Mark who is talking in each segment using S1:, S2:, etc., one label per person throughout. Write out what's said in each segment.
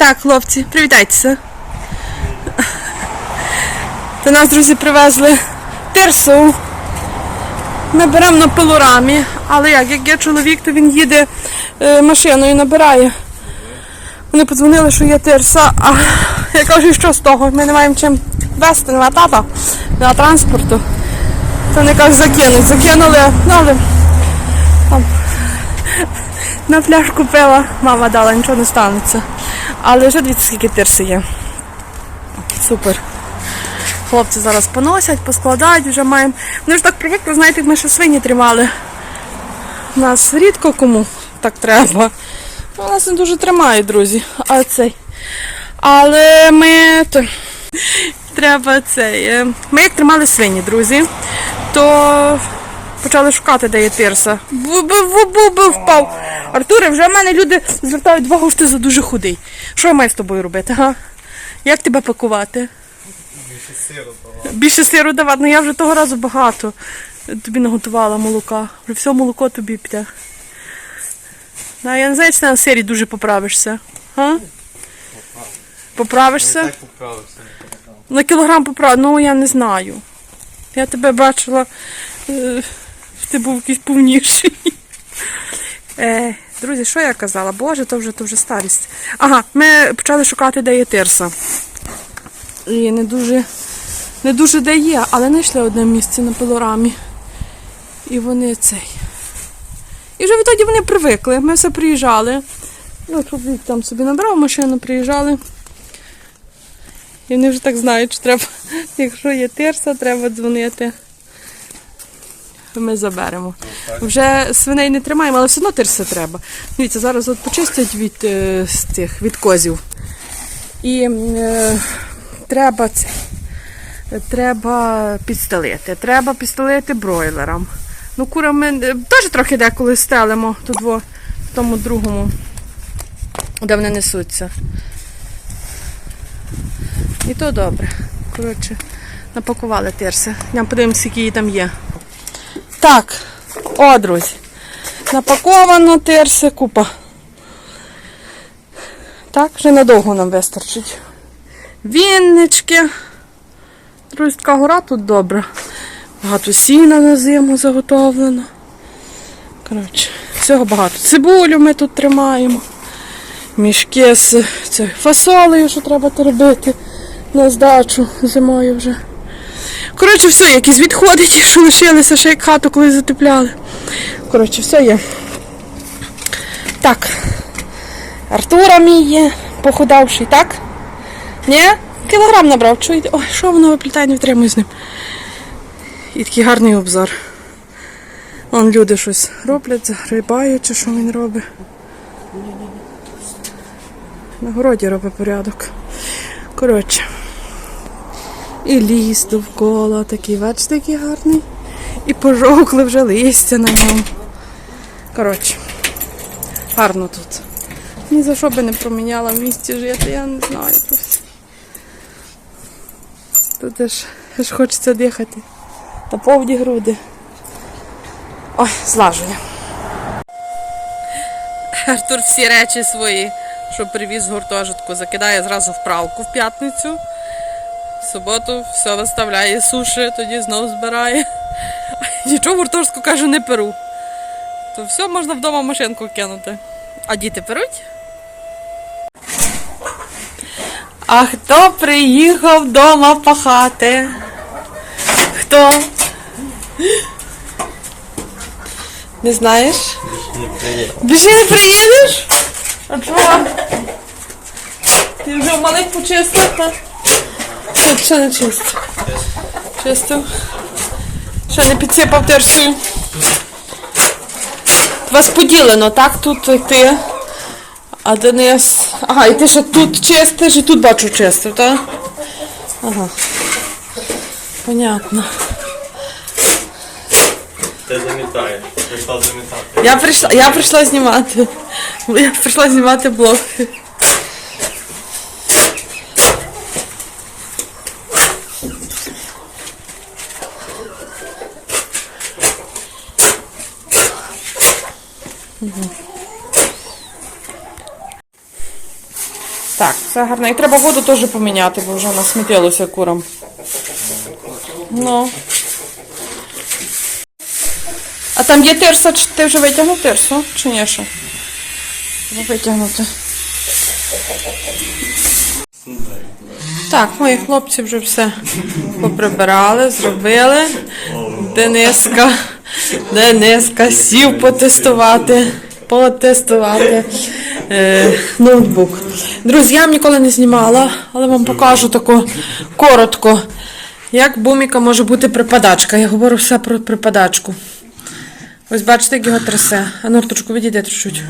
S1: Так, хлопці, привітайтеся. До нас, друзі, привезли тирсу. Ми беремо на пилорамі, але як, як є чоловік, то він їде е, машиною, набирає. Вони подзвонили, що є тирса, а я кажу, що з того? Ми не маємо чим везти, нема тата, нема транспорту. То вони кажуть, закинуть. Закинули, ну але там, на пляшку пива мама дала, нічого не станеться. Але вже дивіться, скільки тирси є. Супер. Хлопці зараз поносять, поскладають, вже маємо. Вони ж так привикли, знаєте, ми ще свині тримали. У нас рідко кому так треба. Ну, Нас не дуже тримають, друзі. А цей. Але ми то, треба цей. е, Ми як тримали свині, друзі, то почали шукати, де є тирса. Би впав. Артуре, вже в мене люди звертають увагу, що ти за дуже худий. Що я маю з тобою робити? Га? Як тебе пакувати? Більше сиру давати, ну я вже того разу багато тобі наготувала молока. Вже все молоко тобі піде. Да, я не знаю, чи ти на сирі дуже поправишся. А? Поправишся?
S2: Так поправився.
S1: На кілограм поправ... Ну я не знаю. Я тебе бачила, е, ти був якийсь повніший. Е, друзі, що я казала? Боже, то вже, то вже старість. Ага, ми почали шукати, де є тирса. І не дуже, не дуже де є, але знайшли одне місце на пилорамі. І вони цей. І вже відтоді вони привикли. Ми все приїжджали. Ну, чоловік там собі набрав машину, приїжджали. І вони вже так знають, що треба, якщо є тирса, треба дзвонити. Ми заберемо. Вже свиней не тримаємо, але все одно тирса треба. Дивіться, зараз от почистять від е, з цих від козів. І е, треба це. Треба підстелити. Треба підстелити бройлерам. Ну, курам ми е, теж трохи деколи стелимо тут во, в тому другому, де вони несуться. І то добре. Коротше, напакували тирси. Я подивимося, які там є. Так, о, друзі. Напаковано тирси, купа. Так, вже надовго нам вистачить. Віннички. Друзі, гора тут добра. Багато сіна на зиму заготовлено. Коротше, всього багато. Цибулю ми тут тримаємо. Мішки з фасолею, що треба робити на здачу зимою вже. Коротше, все, якісь відходи, ті, що лишилися, ще як хату колись затепляли. Коротше, все є. Так. Артура мій є, похудавший, так? Ні? Кілограм набрав, чуєте? Ой, що воно виплітає, не втримую з ним. І такий гарний обзор. Вон люди щось роблять, загрибають, чи що він робить. На городі робить порядок. Коротше. І ліс довкола такий, бачите, який гарний. І пожовкли вже листя на ньому. Коротше, гарно тут. Ні за що би не проміняла в місті жити, я не знаю. Тут, аж, аж хочеться дихати. Та повні груди. Ой, злажу. Артур всі речі свої, що привіз гуртожитку, закидає зразу в правку в п'ятницю. Суботу все виставляє, суші, тоді знову збирає. Нічого в гуртожитку каже, не перу. То все можна вдома машинку кинути. А діти перуть? А хто приїхав вдома пахати? Хто? Не знаєш? Більше не приїдеш? А чого? Ти вже маленьку чистив, так? Що, що не чистив? Чистив. Що не підсипав терсою? Вас поділено, так? Тут ти. А Денис. Ага, і ти ще тут чистиш, і тут бачу чистив, так? Ага. Понятно.
S2: Ти замітаєш. Прийшла замітати.
S1: Я прийшла, я прийшла знімати. Я прийшла знімати блог. Так, все гарно. І треба воду теж поміняти, бо вже насмітилося курам. Ну. А там є тирса, чи ти вже витягнув тирсу? Чи ні ще? Треба Витягнути. Так, мої хлопці вже все поприбирали, зробили. Дениска, Дениска сів потестувати, потестувати е, ноутбук. Друзі, я ніколи не знімала, але вам покажу тако коротко, як буміка може бути припадачка. Я говорю все про припадачку. Ось бачите, як його трясе. А норточку відійде чуть.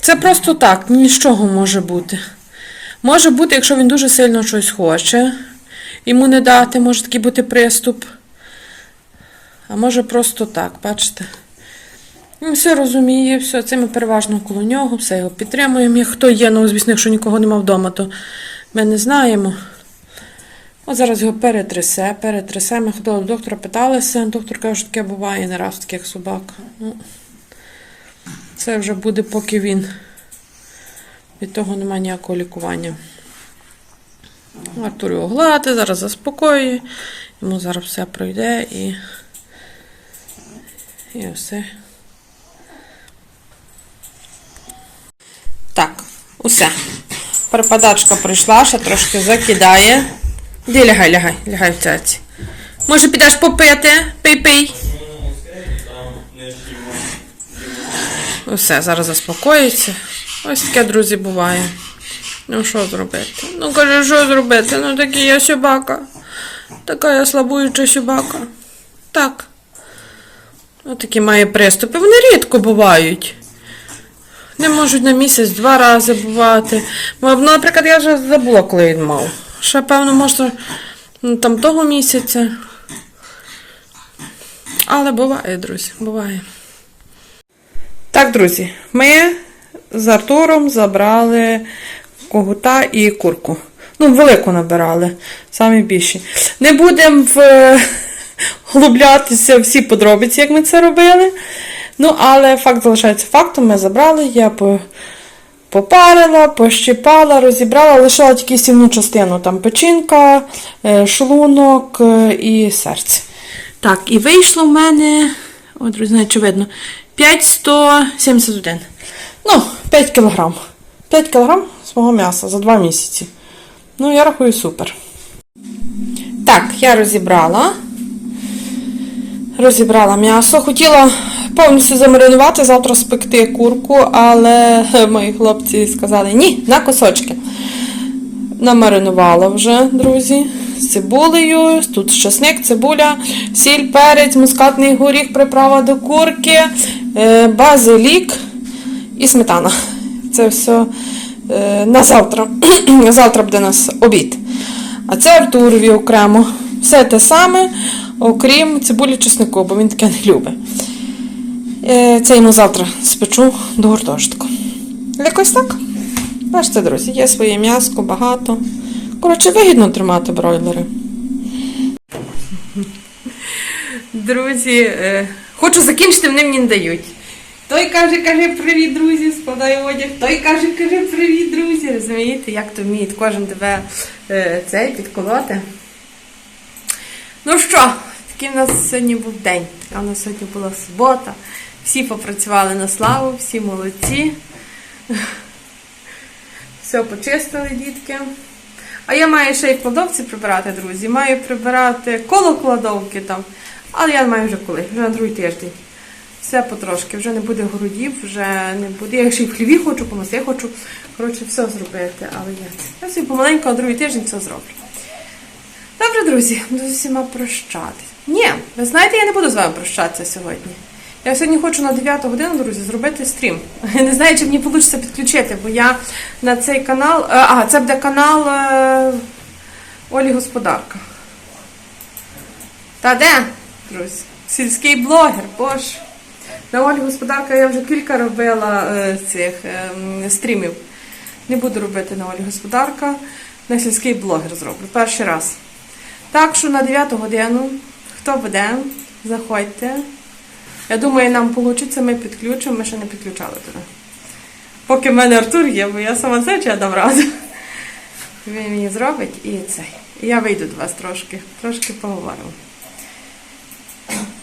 S1: Це просто так, ні з чого може бути. Може бути, якщо він дуже сильно щось хоче, йому не дати, може такий бути приступ. А може просто так, бачите? Він все розуміє, все, це ми переважно коло нього, все його підтримуємо. Як хто є, ну, звісно, якщо нікого нема вдома, то ми не знаємо. От зараз його перетрясе, перетрясе. Ми ходили до доктора, питалися. Доктор каже, що таке буває не раз таких собак. Ну, це вже буде, поки він. Від того немає ніякого лікування. Артур його гладить, зараз заспокоює. Йому зараз все пройде і. І все. Так, усе. Перепадачка прийшла, ще трошки закидає. Де лягай, лягай, лягай в цяці. Може, підеш попити? Пий-пий. Усе, зараз заспокоїться. Ось таке, друзі, буває. Ну, що зробити? Ну, каже, що зробити? Ну, такий я собака. Така я слабуюча собака. Так. Отакі має приступи. Вони рідко бувають. Не можуть на місяць два рази бувати. Ну, наприклад, я вже забула, коли він мав. Ще, певно, може, ну, там того місяця. Але буває, друзі, буває. Так, друзі, ми з Артуром забрали когута і курку. Ну, велику набирали, самі більші. Не будемо в... глублятися в всі подробиці, як ми це робили. Ну, але факт залишається фактом. Ми забрали, я попарила, пощипала, розібрала, лишила тільки сівну частину. Там печінка, е, шлунок е, і серце. Так, і вийшло в мене, от, друзі, чи 5,171. Ну, 5 кілограм. 5 кілограм свого м'яса за 2 місяці. Ну, я рахую супер. Так, я розібрала. Розібрала м'ясо. Хотіла повністю замаринувати, завтра спекти курку, але мої хлопці сказали ні, на кусочки. Намаринувала вже, друзі, з цибулею, тут чесник, цибуля, сіль, перець, мускатний горіх, приправа до курки, е, базилік і сметана. Це все е, на завтра. завтра буде у нас обід. А це Артурові окремо. Все те саме, окрім цибулі чеснику, бо він таке не любить. Е, Це йому завтра спечу до гуртожитку. Якось так. Бачите, друзі, є своє м'яско, багато. Коротше, вигідно тримати бройлери. Друзі, е, хочу закінчити, вони мені не дають. Той каже, каже, привіт, друзі, складає одяг. Той каже, каже, привіт, друзі. Розумієте, як то вміють кожен тебе е, цей підколоти. Ну що, такий в нас сьогодні був день. Така в нас сьогодні була субота. Всі попрацювали на славу, всі молодці. Все почистили, дітки. А я маю ще й в кладовці прибирати, друзі. Маю прибирати коло кладовки там. Але я маю вже коли, вже на другий тиждень. Все потрошки, вже не буде городів, вже не буде. Я ще й в хліві хочу, помаси хочу. Коротше, все зробити. Але я, я собі помаленьку на другий тиждень все зроблю. Добре, друзі, буду з усіма прощатись. Ні, ви знаєте, я не буду з вами прощатися сьогодні. Я сьогодні хочу на 9 годину, друзі, зробити стрім. Не знаю, чи мені вийде підключити, бо я на цей канал. е, А, це буде канал е, Олі Господарка. Та де, друзі? Сільський блогер, боже. На Олі Господарка я вже кілька робила е, цих стрімів. Не буду робити на Олі Господарка. На сільський блогер зроблю. Перший раз. Так що на 9 годину, хто буде, заходьте. Я думаю, нам вийде, ми підключимо, ми ще не підключали туди. Поки в мене Артур є, бо я сама це чи я дам раду. Він мені зробить і це. І я вийду до вас трошки, трошки поговоримо.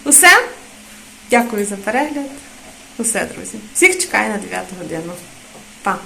S1: Усе. Дякую за перегляд. Усе, друзі. Всіх чекаю на 9 годину. Па!